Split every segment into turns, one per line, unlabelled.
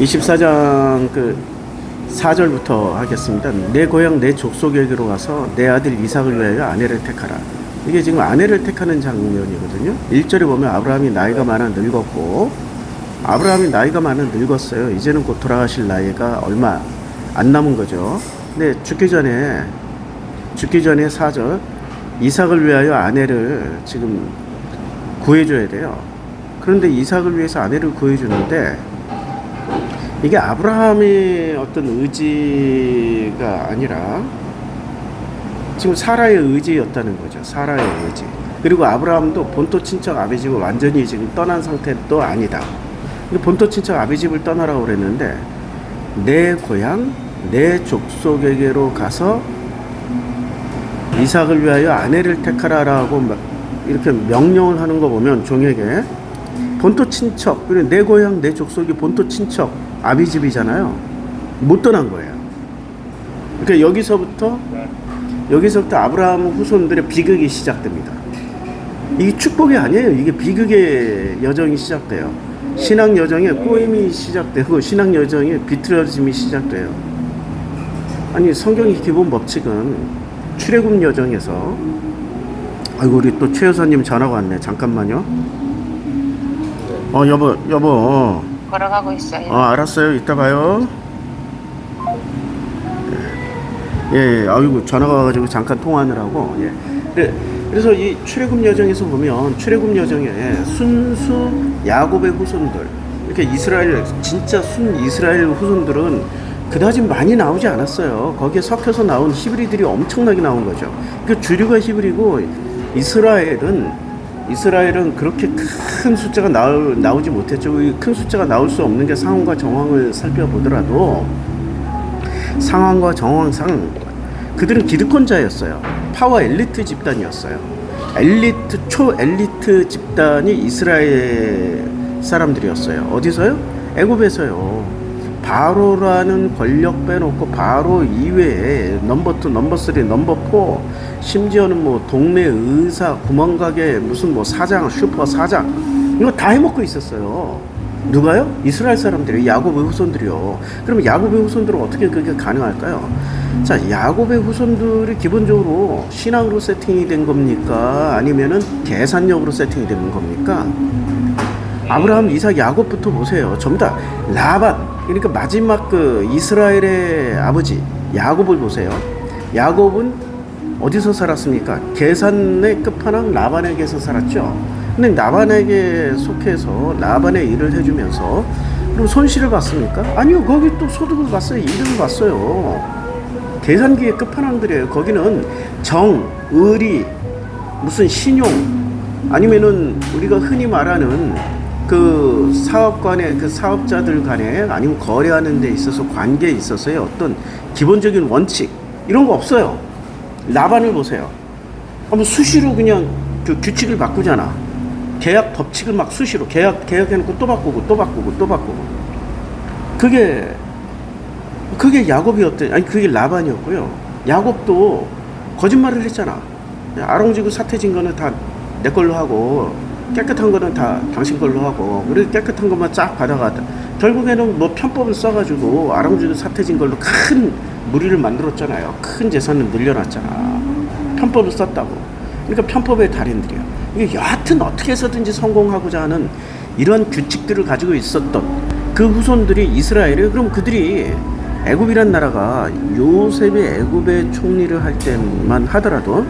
24장 그 4절부터 하겠습니다. 내 고향 내 족속에게로 가서 내 아들 이삭을 위하여 아내를 택하라. 이게 지금 아내를 택하는 장면이거든요. 1절에 보면 아브라함이 나이가 많아 늙었고 아브라함이 나이가 많아 늙었어요. 이제는 곧 돌아가실 나이가 얼마 안 남은 거죠. 근데 죽기 전에 죽기 전에 4절 이삭을 위하여 아내를 지금 구해줘야 돼요. 그런데 이삭을 위해서 아내를 구해주는데 이게 아브라함의 어떤 의지가 아니라 지금 사라의 의지였다는 거죠. 사라의 의지. 그리고 아브라함도 본토 친척 아비 집을 완전히 지금 떠난 상태도 아니다. 본토 친척 아비 집을 떠나라고 그랬는데 내 고향, 내 족속에게로 가서 이삭을 위하여 아내를 택하라라고 막 이렇게 명령을 하는 거 보면 종에게 본토 친척 그리고 내 고향 내 족속이 본토 친척 아비 집이잖아요. 못 떠난 거예요. 그러니까 여기서부터 여기서부터 아브라함 후손들의 비극이 시작됩니다. 이게 축복이 아니에요. 이게 비극의 여정이 시작돼요. 신앙 여정의 꼬임이 시작되고 신앙 여정의 비틀어짐이 시작돼요. 아니 성경의 기본 법칙은 출애굽 여정에서 아이고 우리 또 최 여사님 전화가 왔네. 잠깐만요. 어 여보 여보
걸어가고 있어요.
어 알았어요 이따 봐요 예, 예 아이고 전화가 와가지고 잠깐 통화하느라고 예 그래, 그래서 이 출애굽 여정에서 보면 출애굽 여정에 순수 야곱의 후손들 이렇게 이스라엘 진짜 순 이스라엘 후손들은 그다지 많이 나오지 않았어요. 거기에 섞여서 나온 히브리들이 엄청나게 나온 거죠. 그 주류가 히브리고 이스라엘은 이스라엘은 그렇게 큰 숫자가 나오, 나오지 못했죠. 이큰 숫자가 나올 수 없는 게 상황과 정황을 살펴보더라도 상황과 정황상 그들은 기득권자였어요. 파워 엘리트 집단이었어요. 엘리트 초 엘리트 집단이 이스라엘 사람들이었어요. 어디서요? 애굽에서요. 바로라는 권력 빼놓고 바로 이외에 넘버 2, 넘버 3, 넘버 4 심지어는 뭐 동네 의사, 구멍가게 무슨 뭐 사장, 슈퍼 사장 이거 다 해먹고 있었어요. 누가요? 이스라엘 사람들이 야곱의 후손들이요. 그러면 야곱의 후손들은 어떻게 그게 가능할까요? 자, 야곱의 후손들이 기본적으로 신앙으로 세팅이 된 겁니까? 아니면은 계산력으로 세팅이 된 겁니까? 아브라함, 이삭, 야곱부터 보세요. 전부 다 라반, 그러니까 마지막 그 이스라엘의 아버지 야곱을 보세요. 야곱은 어디서 살았습니까? 계산의 끝판왕 라반에게서 살았죠. 근데 라반에게 속해서 라반의 일을 해주면서 그럼 손실을 봤습니까? 아니요, 거기 또 소득을 봤어요. 이득을 봤어요. 계산기의 끝판왕들이에요. 거기는 정, 의리, 무슨 신용, 아니면은 우리가 흔히 말하는 그 사업 간의 그 사업자들 간에 아니면 거래하는 데 있어서 관계에 있어서의 어떤 기본적인 원칙 이런 거 없어요. 라반을 보세요. 수시로 그냥 그 규칙을 바꾸잖아. 계약 법칙을 막 수시로 계약 계약해놓고 또 바꾸고 또 바꾸고 또 바꾸고. 그게 그게 야곱이었대. 아니 그게 라반이었고요. 야곱도 거짓말을 했잖아. 아롱지구 사태진 거는 다 내 걸로 하고 깨끗한 거는 다 당신 걸로 하고 그리고 깨끗한 것만 쫙 받아가다 결국에는 뭐 편법을 써가지고 아랑주도 사태진 걸로 큰 무리를 만들었잖아요 큰 재산을 늘려놨잖아 편법을 썼다고 그러니까 편법의 달인들이야 이게 여하튼 어떻게 해서든지 성공하고자 하는 이런 규칙들을 가지고 있었던 그 후손들이 이스라엘에 그럼 그들이 애굽이란 나라가 요셉이 애굽의 총리를 할 때만 하더라도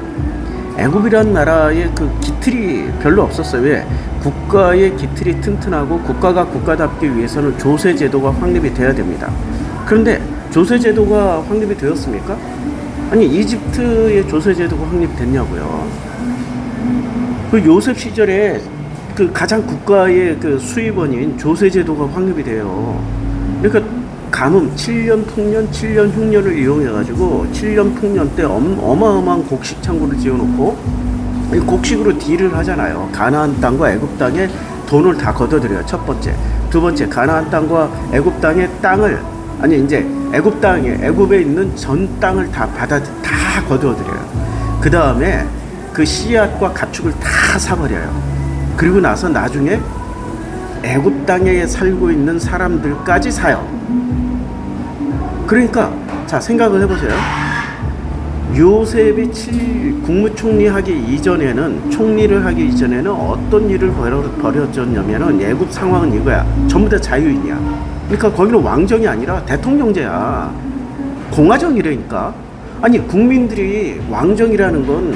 애굽이란 나라의 그 기틀이 별로 없었어요. 왜? 국가의 기틀이 튼튼하고 국가가 국가답기 위해서는 조세 제도가 확립이 돼야 됩니다. 그런데 조세 제도가 확립이 되었습니까? 아니 이집트의 조세 제도가 확립됐냐고요. 그 요셉 시절에 그 가장 국가의 그 수입원인 조세 제도가 확립이 돼요. 그러니까 가뭄 7년 풍년 7년 흉년을 이용해 가지고 7년 풍년 때 엄, 어마어마한 곡식 창고를 지어 놓고 이 곡식으로 딜을 하잖아요. 가나안 땅과 애굽 땅에 돈을 다 걷어들여요. 첫 번째, 두 번째 가나안 땅과 애굽 땅의 땅을 아니 이제 애굽 땅에 애굽에 있는 전 땅을 다 받아 다 거두어들여요. 그 다음에 그 씨앗과 가축을 다 사버려요. 그리고 나서 나중에 애굽 땅에 살고 있는 사람들까지 사요. 그러니까 자 생각을 해보세요. 요셉이 칠 국무총리 하기 이전에는 총리를 하기 이전에는 어떤 일을 벌여, 벌여졌냐면은 애굽 상황은 이거야. 전부 다 자유인이야. 그러니까 거기는 왕정이 아니라 대통령제야. 공화정이라니까. 아니 국민들이 왕정이라는 건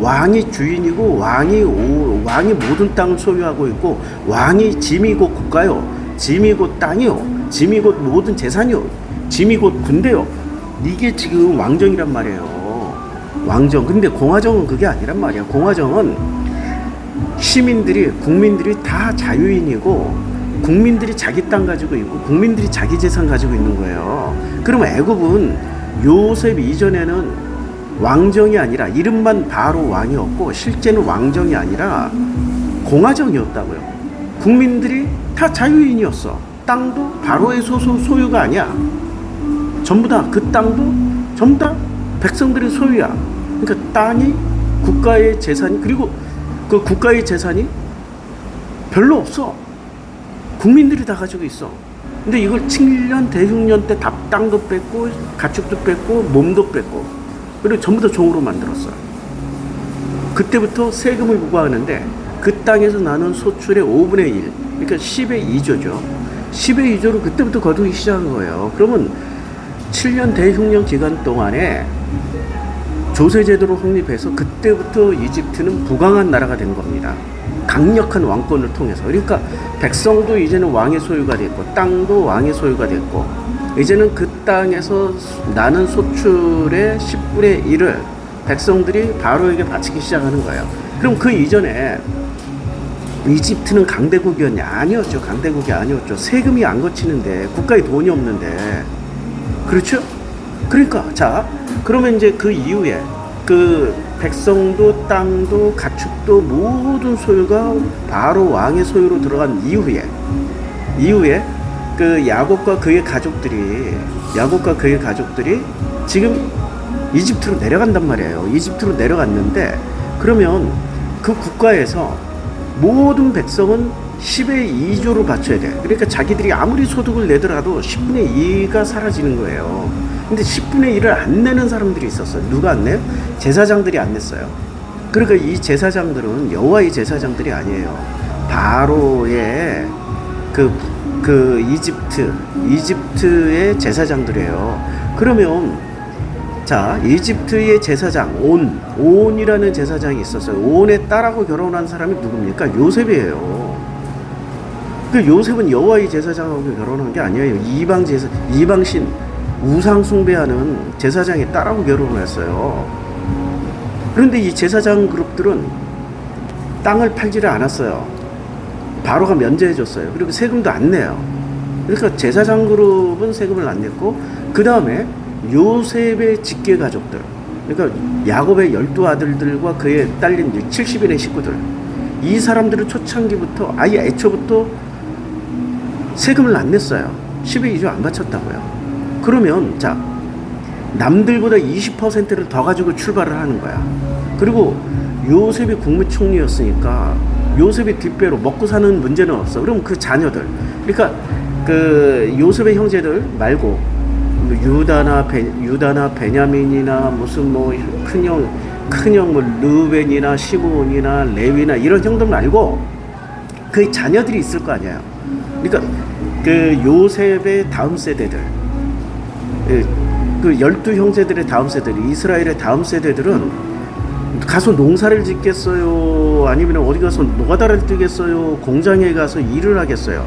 왕이 주인이고 왕이 오, 왕이 모든 땅을 소유하고 있고 왕이 짐이 곧 국가요. 짐이 곧 땅이요. 짐이 곧 모든 재산이요. 짐이 곧 군대요. 이게 지금 왕정이란 말이에요. 왕정. 근데 공화정은 그게 아니란 말이야. 공화정은 시민들이 국민들이 다 자유인이고 국민들이 자기 땅 가지고 있고 국민들이 자기 재산 가지고 있는 거예요. 그러면 애굽은 요셉 이전에는 왕정이 아니라 이름만 바로 왕이었고 실제는 왕정이 아니라 공화정이었다고요. 국민들이 다 자유인이었어. 땅도 바로의 소소 소유가 아니야. 전부 다 그 땅도 전부 다 백성들의 소유야. 그러니까 땅이 국가의 재산이 그리고 그 국가의 재산이 별로 없어. 국민들이 다 가지고 있어. 근데 이걸 7년 대흉년 때다 땅도 뺐고 가축도 뺐고 몸도 뺐고 그리고 전부 다 종으로 만들었어요. 그때부터 세금을 부과하는데 그 땅에서 나는 소출의 5분의 1, 그러니까 10의 2조죠. 10의 2조를 그때부터 거두기 시작한 거예요. 그러면 7년 대흉년 기간 동안에 조세 제도를 확립해서 그때부터 이집트는 부강한 나라가 된 겁니다. 강력한 왕권을 통해서. 그러니까 백성도 이제는 왕의 소유가 됐고 땅도 왕의 소유가 됐고 이제는 그 땅에서 나는 소출의 10분의 1을 백성들이 바로에게 바치기 시작하는 거예요. 그럼 그 이전에 이집트는 강대국이었냐? 아니었죠. 강대국이 아니었죠. 세금이 안 거치는데 국가에 돈이 없는데 그렇죠? 그러니까 자 그러면 이제 그 이후에 그 백성도 땅도 가축도 모든 소유가 바로 왕의 소유로 들어간 이후에 이후에 그 야곱과 그의 가족들이 야곱과 그의 가족들이 지금 이집트로 내려간단 말이에요. 이집트로 내려갔는데 그러면 그 국가에서 모든 백성은 10의 2조를 바쳐야 돼. 그러니까 자기들이 아무리 소득을 내더라도 10분의 2가 사라지는 거예요. 근데 10분의 1을 안 내는 사람들이 있었어요. 누가 안 내요? 제사장들이 안 냈어요. 그러니까 이 제사장들은 여호와의 제사장들이 아니에요. 바로의 그, 그 이집트, 이집트의 제사장들이에요. 그러면 자, 이집트의 제사장 온, 온이라는 제사장이 있었어요. 온의 딸하고 결혼한 사람이 누굽니까? 요셉이에요. 그 요셉은 여호와의 제사장하고 결혼한 게 아니에요. 이방 제사, 이방 신 우상 숭배하는 제사장의 딸하고 결혼을 했어요. 그런데 이 제사장 그룹들은 땅을 팔지를 않았어요. 바로가 면제해 줬어요. 그리고 세금도 안 내요. 그러니까 제사장 그룹은 세금을 안 냈고 그 다음에 요셉의 직계 가족들, 그러니까 야곱의 열두 아들들과 그의 딸린 70인의 식구들, 이 사람들은 초창기부터 아예 애초부터 세금을 안 냈어요. 10의 2조 안 바쳤다고요. 그러면 자 남들보다 20%를 더 가지고 출발을 하는 거야. 그리고 요셉이 국무총리였으니까 요셉이 뒷배로 먹고 사는 문제는 없어. 그럼 그 자녀들, 그러니까 그 요셉의 형제들 말고 뭐 유다나 베, 유다나 베냐민이나 무슨 뭐 큰형 큰형 뭐 르벤이나 시몬이나 레위나 이런 형들 말고 그 자녀들이 있을 거 아니에요. 그러니까 그 요셉의 다음 세대들 예, 그 열두 형제들의 다음 세대, 이스라엘의 다음 세대들은 가서 농사를 짓겠어요? 아니면 어디 가서 노가다를 뛰겠어요? 공장에 가서 일을 하겠어요?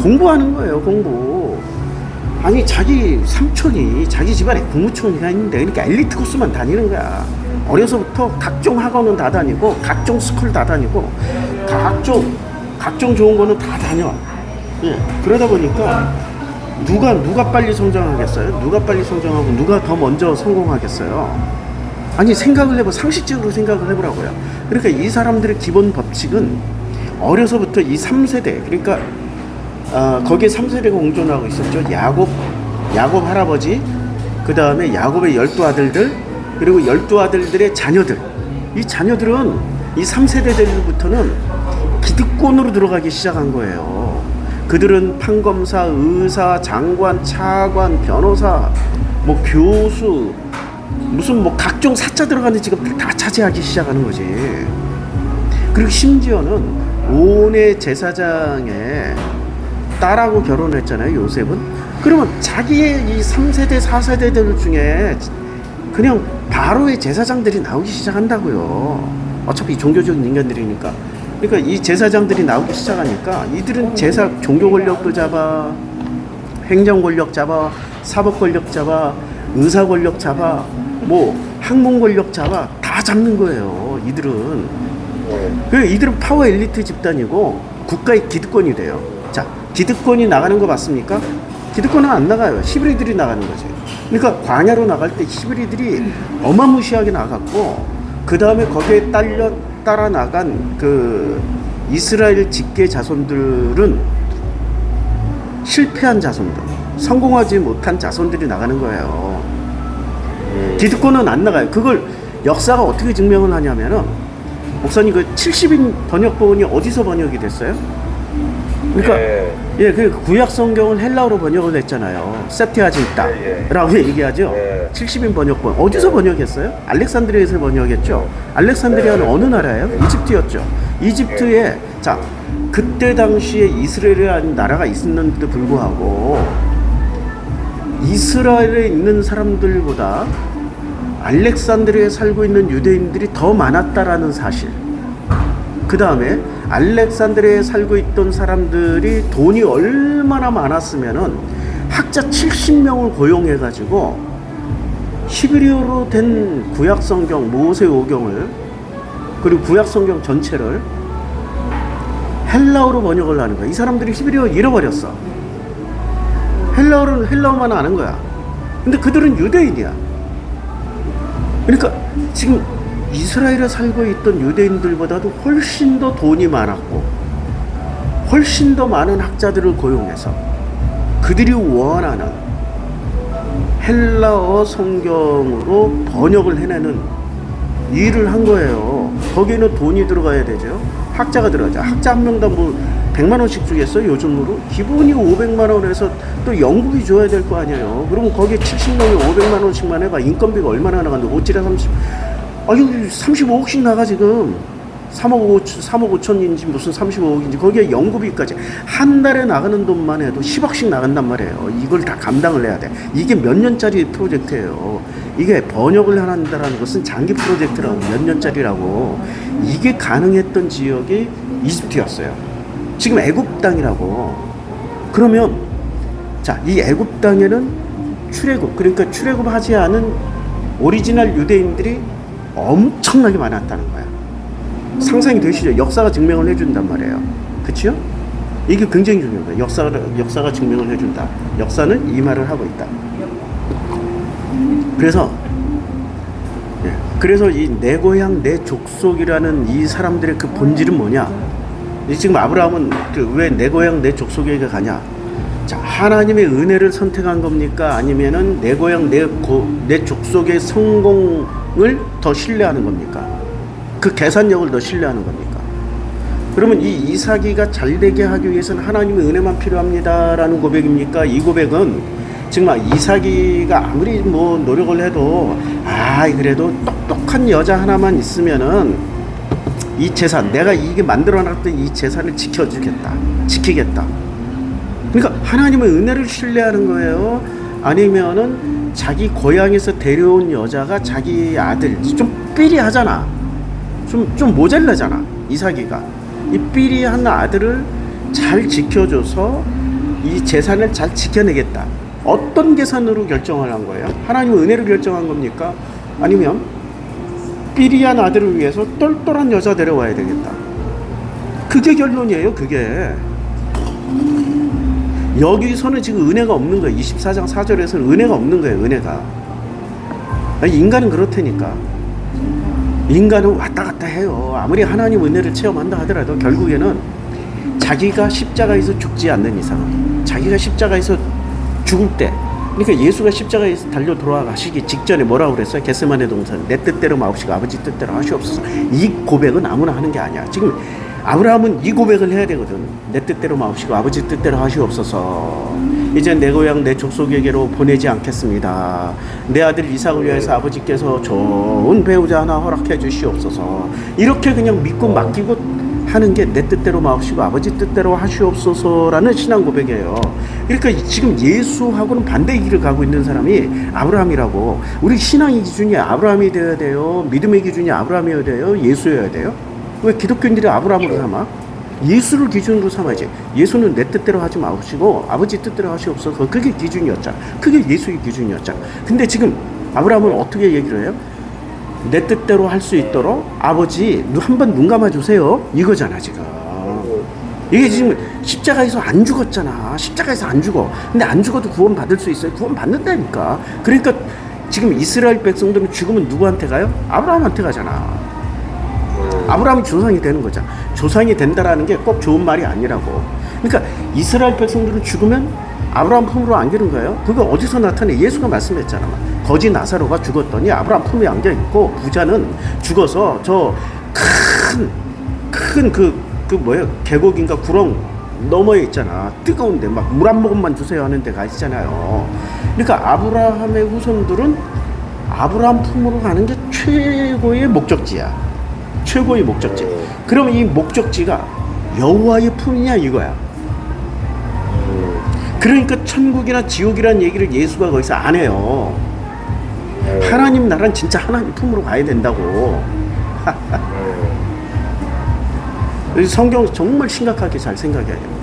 공부하는 거예요, 공부. 아니, 자기 삼촌이 자기 집안에 국무총리가 있는데, 그러니까 엘리트 코스만 다니는 거야. 어려서부터 각종 학원은 다 다니고, 각종 스쿨 다 다니고, 각종, 각종 좋은 거는 다 다녀. 예, 그러다 보니까 누가 누가 빨리 성장하겠어요? 누가 빨리 성장하고 누가 더 먼저 성공하겠어요? 아니 생각을 해보 상식적으로 생각을 해보라고요. 그러니까 이 사람들의 기본 법칙은 어려서부터 이 3세대 그러니까 어, 거기에 3세대가 공존하고 있었죠. 야곱 야곱 할아버지 그 다음에 야곱의 열두 아들들 그리고 열두 아들들의 자녀들 이 자녀들은 이 3세대들부터는 기득권으로 들어가기 시작한 거예요. 그들은 판검사, 의사, 장관, 차관, 변호사, 뭐 교수, 무슨 뭐 각종 사자 들어가는 직업들 다 차지하기 시작하는 거지. 그리고 심지어는 온의 제사장의 딸하고 결혼했잖아요, 요셉은. 그러면 자기의 이 3세대, 4세대들 중에 그냥 바로의 제사장들이 나오기 시작한다고요. 어차피 종교적인 인간들이니까. 그러니까 이 제사장들이 나오기 시작하니까 이들은 제사 종교 권력도 잡아, 행정 권력 잡아, 사법 권력 잡아, 의사 권력 잡아, 뭐 학문 권력 잡아 다 잡는 거예요. 이들은. 그 이들은 파워 엘리트 집단이고 국가의 기득권이 돼요. 자, 기득권이 나가는 거 맞습니까? 기득권은 안 나가요. 히브리들이 나가는 거지. 그러니까 광야로 나갈 때 히브리들이 어마무시하게 나갔고 그 다음에 거기에 딸려 따라 나간 그 이스라엘 직계 자손들은 실패한 자손들, 성공하지 못한 자손들이 나가는 거예요. 기득권은 안 나가요. 그걸 역사가 어떻게 증명을 하냐면은 목사님 그 70인 번역 본이 어디서 번역이 됐어요? 그러니까
예.
예, 그 구약 성경은 헬라어로 번역을 했잖아요. 세티아진타라고 얘기하죠.
예.
70인 번역본 어디서 번역했어요? 알렉산드리아에서 번역했죠. 알렉산드리아는
예.
어느 나라예요? 이집트였죠. 이집트에 자 그때 당시에 이스라엘이라는 나라가 있었는데도 불구하고 이스라엘에 있는 사람들보다 알렉산드리아에 살고 있는 유대인들이 더 많았다라는 사실. 그 다음에 알렉산드리아에 살고 있던 사람들이 돈이 얼마나 많았으면은 학자 70명을 고용해가지고 히브리어로 된 구약 성경 모세 오경을 그리고 구약 성경 전체를 헬라어로 번역을 하는 거야. 이 사람들이 히브리어 잃어버렸어. 헬라어는 헬라어만 아는 거야. 근데 그들은 유대인이야. 그러니까 지금 이스라엘에 살고 있던 유대인들보다도 훨씬 더 돈이 많았고 훨씬 더 많은 학자들을 고용해서 그들이 원하는 헬라어 성경으로 번역을 해내는 일을 한 거예요. 거기에는 돈이 들어가야 되죠. 학자가 들어가죠. 학자 한 명당 뭐 100만 원씩 주겠어요, 요즘으로? 기본이 500만 원에서 또 연구비 줘야 될 거 아니에요. 그럼 거기에 70명이 500만 원씩만 해봐. 인건비가 얼마나 나가는데 5찌라 30. 아유, 35억씩 나가 지금. 3억 5천, 3억 5천인지 무슨 35억인지 거기에 연구비까지 한 달에 나가는 돈만 해도 10억씩 나간단 말이에요. 이걸 다 감당을 해야 돼. 이게 몇 년짜리 프로젝트예요. 이게 번역을 한다는 것은 장기 프로젝트라고 몇 년짜리라고 이게 가능했던 지역이 이집트였어요. 지금 애굽 땅이라고. 그러면 자, 이 애굽 땅에는 출애굽 그러니까 출애굽하지 않은 오리지널 유대인들이 엄청나게 많았다는 거야. 상상이 되시죠? 역사가 증명을 해준단 말이에요. 그치요? 이게 굉장히 거예요. 역사가, 역사가 증명을 해준다. 역사는 이 말을 하고 있다. 그래서, 예, 그래서 이 내 고향, 내 족속이라는 이 사람들의 그 본질은 뭐냐? 이 지금 아브라함은 그 왜 내 고향, 내 족속에게 가냐? 자, 하나님의 은혜를 선택한 겁니까? 아니면은 내 고향, 내, 고, 내 족속의 성공을 더 신뢰하는 겁니까? 그 계산력을 더 신뢰하는 겁니까? 그러면 이 이삭이가 잘 되게 하기 위해서는 하나님의 은혜만 필요합니다라는 고백입니까? 이 고백은 지금 막 이삭이가 아무리 뭐 노력을 해도 아 그래도 똑똑한 여자 하나만 있으면은 이 재산 내가 이게 만들어놨던 이 재산을 지켜주겠다 지키겠다 그러니까 하나님의 은혜를 신뢰하는 거예요. 아니면은 자기 고향에서 데려온 여자가 자기 아들 좀 삐리하잖아. 좀, 좀 모자라잖아 이삭이가. 이 삐리한 아들을 잘 지켜줘서 이 재산을 잘 지켜내겠다. 어떤 계산으로 결정을 한 거예요? 하나님의 은혜로 결정한 겁니까? 아니면 삐리한 아들을 위해서 똘똘한 여자 데려와야 되겠다. 그게 결론이에요 그게 여기서는 지금 은혜가 없는 거예요 24장 4절에서는 은혜가 없는 거예요 은혜가 인간은 그렇다니까 인간은 왔다 갔다 해요. 아무리 하나님 은혜를 체험한다 하더라도 결국에는 자기가 십자가에서 죽지 않는 이상, 자기가 십자가에서 죽을 때, 그러니까 예수가 십자가에서 달려 돌아가시기 직전에 뭐라고 그랬어요? 겟세만의 동산, 내 뜻대로 마옵시고 아버지 뜻대로 하시옵소서. 이 고백은 아무나 하는 게 아니야. 지금 아브라함은 이 고백을 해야 되거든. 내 뜻대로 마옵시고 아버지 뜻대로 하시옵소서. 이제 내 고향 내 족속에게로 보내지 않겠습니다. 내 아들 이삭을 위해서 아버지께서 좋은 배우자 하나 허락해 주시옵소서. 이렇게 그냥 믿고 맡기고 하는 게 내 뜻대로 마옵시고 아버지 뜻대로 하시옵소서라는 신앙 고백이에요. 그러니까 지금 예수하고는 반대 길을 가고 있는 사람이 아브라함이라고. 우리 신앙의 기준이 아브라함이 되어야 돼요. 믿음의 기준이 아브라함이어야 돼요. 예수여야 돼요. 왜 기독교인들이 아브라함으로 삼아? 예수를 기준으로 삼아야지. 예수는 내 뜻대로 하지 마옵시고 아버지 뜻대로 하시옵소서. 그게 기준이었잖아. 그게 예수의 기준이었잖아. 근데 지금 아브라함은 어떻게 얘기를 해요? 내 뜻대로 할 수 있도록 아버지 한번 눈 감아 주세요. 이거잖아 지금. 이게 지금 십자가에서 안 죽었잖아. 십자가에서 안 죽어. 근데 안 죽어도 구원 받을 수 있어요. 구원 받는다니까. 그러니까 지금 이스라엘 백성들은 죽으면 누구한테 가요? 아브라함한테 가잖아. 아브라함이 조상이 되는 거잖아. 조상이 된다라는 게 꼭 좋은 말이 아니라고. 그러니까 이스라엘 백성들은 죽으면 아브라함 품으로 안기는 거예요. 그거 어디서 나타내? 예수가 말씀했잖아. 거지 나사로가 죽었더니 아브라함 품에 안겨 있고 부자는 죽어서 저 큰 큰 그그 뭐예요? 계곡인가 구렁 너머에 있잖아. 뜨거운데 막 물 한 모금만 주세요 하는 데가 있잖아요. 그러니까 아브라함의 후손들은 아브라함 품으로 가는 게 최고의 목적지야. 최고의 목적지. 그러면 이 목적지가 여호와의 품이냐 이거야. 그러니까 천국이나 지옥이란 얘기를 예수가 거기서 안 해요. 하나님 나라는 진짜 하나님 품으로 가야 된다고. 이 성경 정말 심각하게 잘 생각해야 됩니다.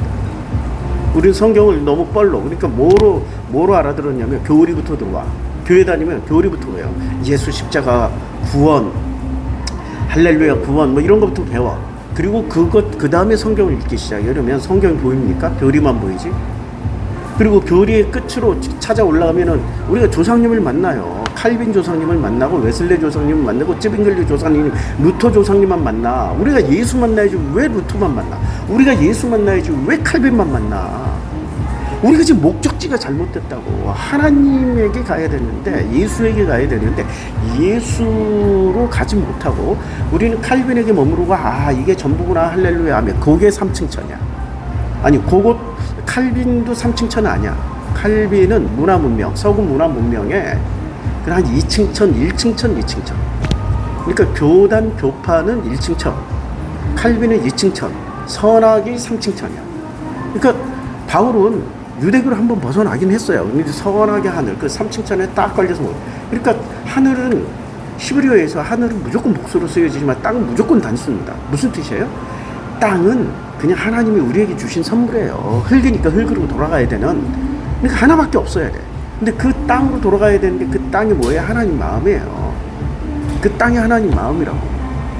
우리는 성경을 너무 뻘로 그러니까 뭐로 뭐로 알아들었냐면 교리부터 들어와. 교회 다니면 교리부터 배워. 예수 십자가 구원 할렐루야 구원 뭐 이런 것부터 배워. 그리고 그것 그 다음에 성경을 읽기 시작해. 그러면 성경이 보입니까? 교리만 보이지. 그리고 교리의 끝으로 찾아 올라가면은 우리가 조상님을 만나요. 칼빈 조상님을 만나고 웨슬레 조상님을 만나고 찌빙글리 조상님, 루터 조상님만 만나. 우리가 예수 만나야지 왜 루터만 만나? 우리가 예수 만나야지 왜 칼빈만 만나? 우리가 지금 목적지가 잘못됐다고 하나님에게 가야 되는데 예수에게 가야 되는데 예수로 가지 못하고 우리는 칼빈에게 머무르고 아 이게 전부구나 할렐루야 하면 그게 삼층천이야. 아니 그곳 칼빈도 삼층천 아니야. 칼빈은 문화 문명 서구 문화 문명에 그한 2층 천 1층 천 2층 천. 그러니까 교단 교파는 1층 천 칼빈은 2층 천 선악이 3층 천이야. 그러니까 바울은 유대교를 한번 벗어나긴 했어요. 근데 선하게 하늘 그 삼층천에 딱 걸려서 뭐. 그러니까 하늘은 히브리어에서 하늘은 무조건 복수로 쓰여지지만 땅은 무조건 단수입니다. 무슨 뜻이에요? 땅은 그냥 하나님이 우리에게 주신 선물이에요. 흙이니까 흙으로 돌아가야 되는. 그러니까 하나밖에 없어야 돼. 근데 그 땅으로 돌아가야 되는데 그 땅이 뭐예요? 하나님 마음이에요. 그 땅이 하나님 마음이라고.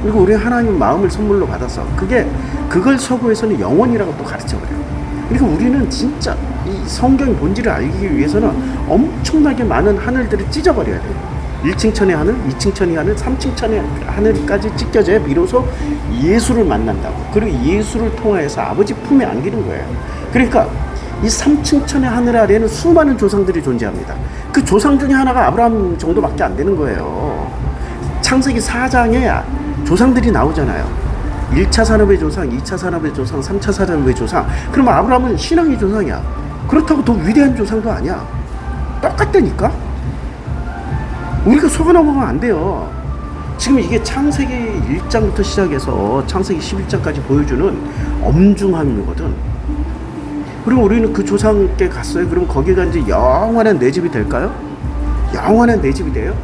그리고 우리 하나님 마음을 선물로 받아서 그게 그걸 서구에서는 영원이라고 또 가르쳐 버려요. 그러니까 우리는 진짜 이 성경의 본질을 알기 위해서는 엄청나게 많은 하늘들을 찢어버려야 돼요. 1층 천의 하늘, 2층 천의 하늘, 3층 천의 하늘까지 찢겨져야 비로소 예수를 만난다고. 그리고 예수를 통해서 아버지 품에 안기는 거예요. 그러니까 이 3층 천의 하늘 아래에는 수많은 조상들이 존재합니다. 그 조상 중에 하나가 아브라함 정도밖에 안 되는 거예요. 창세기 4장에 조상들이 나오잖아요. 1차 산업의 조상, 2차 산업의 조상, 3차 산업의 조상. 그러면 아브라함은 신앙의 조상이야. 그렇다고 더 위대한 조상도 아니야. 똑같다니까? 우리가 속아 넘어가면 안 돼요. 지금 이게 창세기 1장부터 시작해서 창세기 11장까지 보여주는 엄중함이거든. 그럼 우리는 그 조상께 갔어요. 그럼 거기가 이제 영원한 내 집이 될까요? 영원한 내 집이 돼요?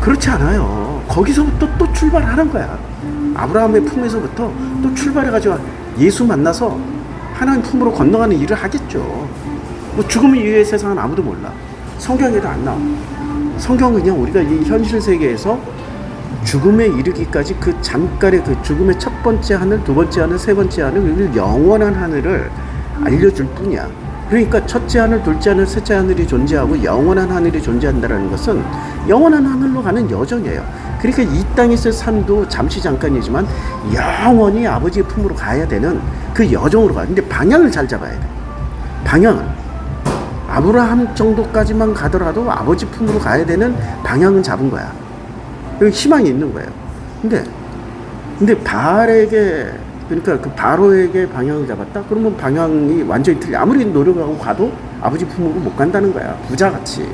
그렇지 않아요. 거기서부터 또 출발하는 거야. 아브라함의 품에서부터 또 출발해가지고 예수 만나서 하나님 품으로 건너가는 일을 하겠죠. 뭐 죽음 이후의 세상은 아무도 몰라. 성경에도 안 나와. 성경은 그냥 우리가 이 현실 세계에서 죽음에 이르기까지 그 잠깐의 그 죽음의 첫 번째 하늘, 두 번째 하늘, 세 번째 하늘, 그리고 영원한 하늘을 알려줄 뿐이야. 그러니까 첫째 하늘, 둘째 하늘, 셋째 하늘이 존재하고 영원한 하늘이 존재한다는 것은 영원한 하늘로 가는 여정이에요. 그러니까 이 땅에서 삶도 잠시 잠깐이지만 영원히 아버지의 품으로 가야 되는 그 여정으로 가. 근데 방향을 잘 잡아야 돼. 방향은 아브라함 정도까지만 가더라도 아버지 품으로 가야 되는 방향은 잡은 거야. 희망이 있는 거예요. 근데 근데 바알에게 그러니까 그 바로에게 방향을 잡았다. 그러면 방향이 완전히 틀려. 아무리 노력하고 가도 아버지 품으로 못 간다는 거야. 부자같이.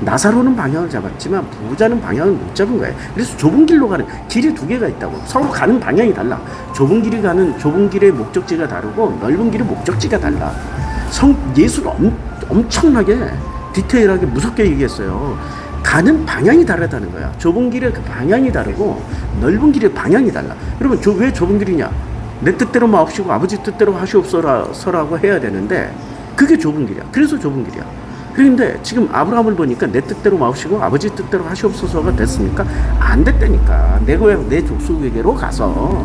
나사로는 방향을 잡았지만 부자는 방향을 못 잡은 거예요. 그래서 좁은 길로 가는 길이 두 개가 있다고. 서로 가는 방향이 달라. 좁은 길이 가는 좁은 길의 목적지가 다르고 넓은 길의 목적지가 달라. 성 예수를 엄, 엄청나게 디테일하게 무섭게 얘기했어요. 가는 방향이 다르다는 거야. 좁은 길의 그 방향이 다르고 넓은 길의 방향이 달라. 그러면 저, 왜 좁은 길이냐? 내 뜻대로 마옵시고 아버지 뜻대로 하시옵소서라고 해야 되는데 그게 좁은 길이야. 그래서 좁은 길이야. 그런데 지금 아브라함을 보니까 내 뜻대로 마옵시고 아버지 뜻대로 하시옵소서가 됐습니까? 안 됐다니까. 내 고향 내 족속에게로 가서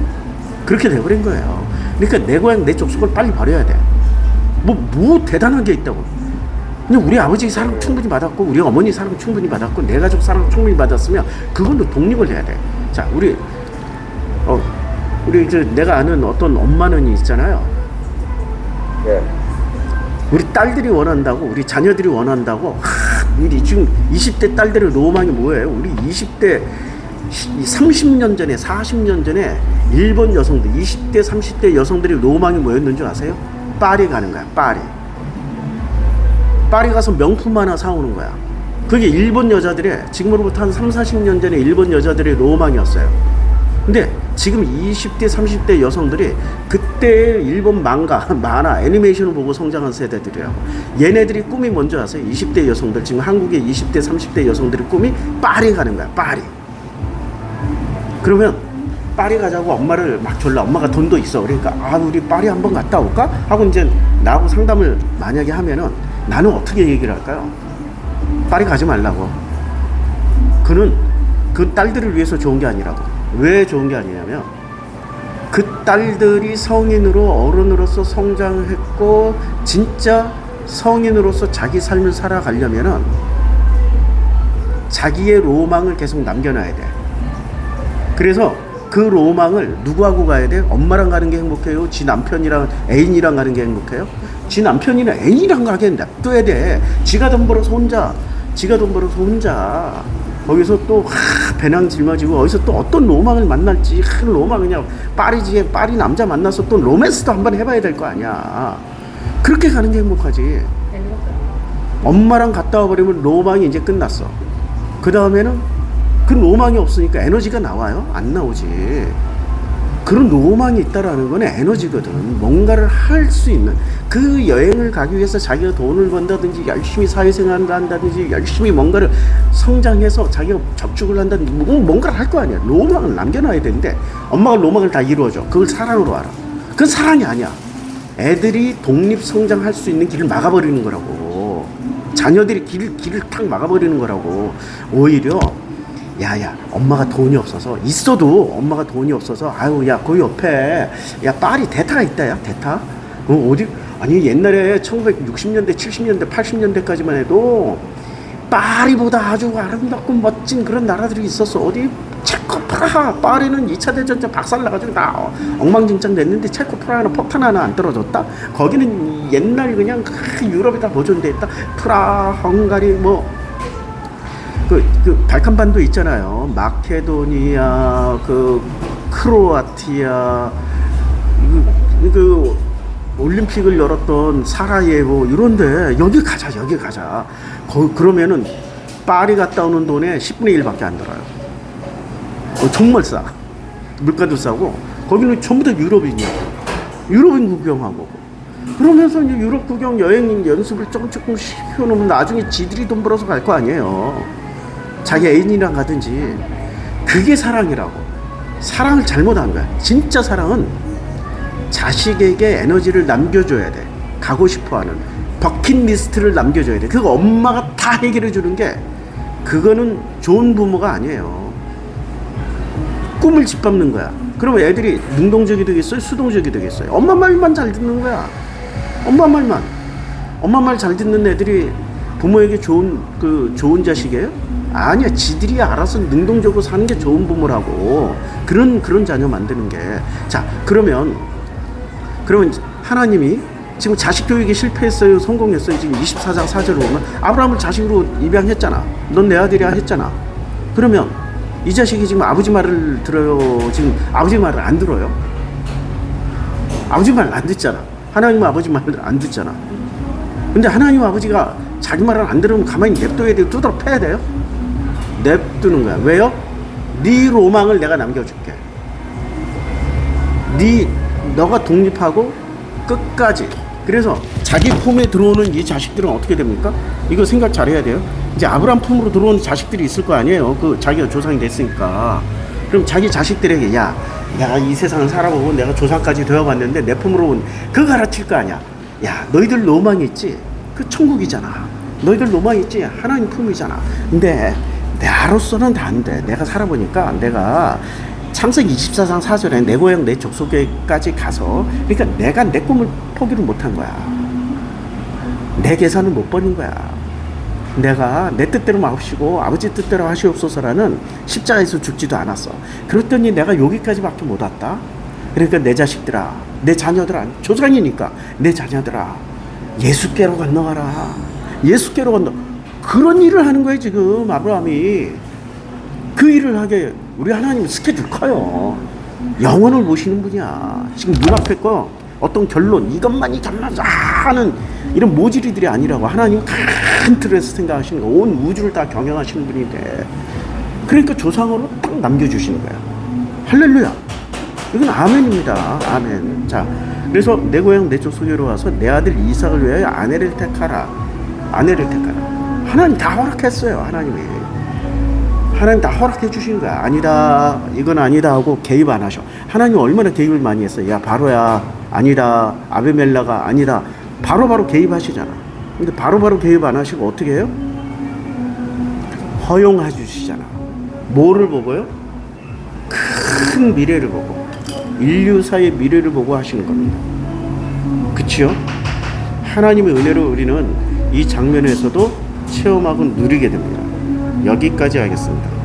그렇게 돼버린 거예요. 그러니까 내 고향 내 족속을 빨리 버려야 돼. 뭐, 뭐 대단한 게 있다고. 그냥 우리 아버지 사랑 충분히 받았고, 우리 어머니 사랑 충분히 받았고, 내 가족 사랑 충분히 받았으면 그걸로 독립을 해야 돼. 자, 우리, 어, 우리 이제 내가 아는 어떤 엄마는 있잖아요.
예.
우리 딸들이 원한다고, 우리 자녀들이 원한다고, 하, 우리 지금 20대 딸들의 로망이 뭐예요? 우리 20대, 30년 전에, 40년 전에 일본 여성들, 20대, 30대 여성들의 로망이 뭐였는 줄 아세요? 파리 가는 거야, 파리. 파리 가서 명품 하나 사오는 거야. 그게 일본 여자들의, 지금으로부터 한 3, 40년 전에 일본 여자들의 로망이었어요. 근데 지금 20대, 30대 여성들이 그때 일본 망가, 만화, 애니메이션을 보고 성장한 세대들이에요. 얘네들이 꿈이 뭔지 아세요? 20대 여성들, 지금 한국의 20대, 30대 여성들의 꿈이 파리 가는 거야, 파리. 그러면 파리 가자고 엄마를 막 졸라 엄마가 돈도 있어 그러니까 아 우리 파리 한번 갔다 올까 하고 이제 나하고 상담을 만약에 하면은 나는 어떻게 얘기를 할까요 파리 가지 말라고 그는 그 딸들을 위해서 좋은 게 아니라고 왜 좋은 게 아니냐면 그 딸들이 성인으로 어른으로서 성장했고 진짜 성인으로서 자기 삶을 살아가려면은 자기의 로망을 계속 남겨놔야 돼. 그래서 그 로망을 누구하고 가야 돼? 엄마랑 가는 게 행복해요? 지 남편이랑 애인이랑 가는 게 행복해요? 지 남편이나 애인이랑 가게 냅둬야 돼. 지가 돈 벌어서 혼자, 지가 돈 벌어서 혼자. 거기서 또 하, 배낭 짊어지고 어디서 또 어떤 로망을 만날지 하, 로망 그냥 파리지에 파리 남자 만나서 또 로맨스도 한번 해봐야 될 거 아니야. 그렇게 가는 게 행복하지. 엄마랑 갔다 와버리면 로망이 이제 끝났어. 그 다음에는 그 로망이 없으니까 에너지가 나와요? 안 나오지. 그런 로망이 있다라는 건 에너지거든. 뭔가를 할 수 있는 그 여행을 가기 위해서 자기가 돈을 번다든지 열심히 사회생활을 한다든지 열심히 뭔가를 성장해서 자기가 적축을 한다든지 뭐- 뭔가를 할 거 아니야. 로망을 남겨놔야 되는데 엄마가 로망을 다 이루어줘. 그걸 사랑으로 알아. 그건 사랑이 아니야. 애들이 독립 성장할 수 있는 길을 막아버리는 거라고. 자녀들이 길을 길을 탁 막아버리는 거라고. 오히려 야야 엄마가 돈이 없어서 있어도 엄마가 돈이 없어서 아유 야 그 옆에 야 파리 대타가 있다 야 대타 어, 어디 아니 옛날에 1960년대 70년대 80년대까지만 해도 파리보다 아주 아름답고 멋진 그런 나라들이 있었어 어디 체코 프라하 파리는 2차 대전 때 박살나가지고 다 어, 엉망진창 됐는데 체코 프라하는 폭탄 하나 안 떨어졌다 거기는 옛날 그냥 그 유럽에 다 보존돼 있다 프라 헝가리 뭐 그, 그 발칸반도 있잖아요. 마케도니아, 그 크로아티아, 그, 그 올림픽을 열었던 사라예보 이런데 여기 가자, 여기 가자. 거, 그러면은 파리 갔다 오는 돈에 10분의 1밖에 안 들어요. 어, 정말 싸. 물가도 싸고 거기는 전부 다 유럽인이야. 유럽인 구경하고. 그러면서 이제 유럽 구경 여행 연습을 조금 조금 시켜놓으면 나중에 지들이 돈 벌어서 갈 거 아니에요. 자기 애인이랑 가든지 그게 사랑이라고 사랑을 잘못한 거야 진짜 사랑은 자식에게 에너지를 남겨줘야 돼. 가고 싶어 하는 버킷리스트를 남겨줘야 돼. 그거 엄마가 다 해결해 주는 게 그거는 좋은 부모가 아니에요. 꿈을 짓밟는 거야. 그러면 애들이 능동적이 되겠어요? 수동적이 되겠어요? 엄마 말만 잘 듣는 거야. 엄마 말만. 엄마 말 잘 듣는 애들이 부모에게 좋은 그 좋은 자식이에요? 아니야, 지들이 알아서 능동적으로 사는 게 좋은 부모라고. 그런 그런 자녀 만드는 게. 자 그러면 그러면 하나님이 지금 자식 교육에 실패했어요, 성공했어요. 지금 24장 4절로 보면 아브라함을 자식으로 입양했잖아. 넌 내 아들이야 했잖아. 그러면 이 자식이 지금 아버지 말을 들어요. 지금 아버지 말을 안 들어요. 아버지 말을 안 듣잖아. 하나님 아버지 말을 안 듣잖아. 근데 하나님 아버지가 자기 말을 안 들으면 가만히 냅둬야 돼요. 두드러 패야 돼요. 냅두는 거야. 왜요? 네 로망을 내가 남겨줄게. 네 너가 독립하고 끝까지. 그래서 자기 품에 들어오는 이 자식들은 어떻게 됩니까? 이거 생각 잘 해야 돼요. 이제 아브람 품으로 들어오는 자식들이 있을 거 아니에요. 그 자기가 조상이 됐으니까. 그럼 자기 자식들에게 야, 내가 이 세상을 살아보고 내가 조상까지 되어봤는데 내 품으로 온 그거 가르칠 거 아니야. 야, 너희들 로망 있지? 그 천국이잖아. 너희들 로망 있지? 하나님 품이잖아. 근데 나로서는 다 안 돼. 내가 살아보니까 내가 창세기 24장 4절에 내 고향 내 족속에까지 가서 그러니까 내가 내 꿈을 포기를 못한 거야. 내 계산을 못 버린 거야. 내가 내 뜻대로 마옵시고 아버지 뜻대로 하시옵소서라는 십자가에서 죽지도 않았어. 그랬더니 내가 여기까지밖에 못 왔다. 그러니까 내 자식들아, 내 자녀들아, 조상이니까 내 자녀들아, 예수께로 건너가라. 예수께로 건너. 그런 일을 하는 거예요 지금 아브라함이. 그 일을 하게 우리 하나님 스케줄 커요. 영혼을 보시는 분이야. 지금 눈앞에 거 어떤 결론 이것만이 결론이다 하는 이런 모질이들이 아니라고 하나님 큰 틀에서 생각하시는 거. 온 우주를 다 경영하시는 분인데 그러니까 조상으로 딱 남겨주시는 거야. 할렐루야. 이건 아멘입니다. 아멘. 자, 그래서 내 고향 내 족속으로 와서 내 아들 이삭을 위하여 아내를 택하라. 아내를 택하라. 하나님 다 허락했어요. 하나님이. 하나님 다 허락해 주신 거야. 아니다. 이건 아니다 하고 개입 안 하셔. 하나님 얼마나 개입을 많이 했어요. 야, 바로야. 아니다. 아베멜라가 아니다. 바로바로 개입하시잖아. 근데 바로 바로 개입 안 하시고 어떻게 해요? 허용해 주시잖아. 뭐를 보고요? 큰 미래를 보고 인류사의 미래를 보고 하시는 겁니다. 그치요? 하나님의 은혜로 우리는 이 장면에서도 체험하고 누리게 됩니다. 여기까지 하겠습니다.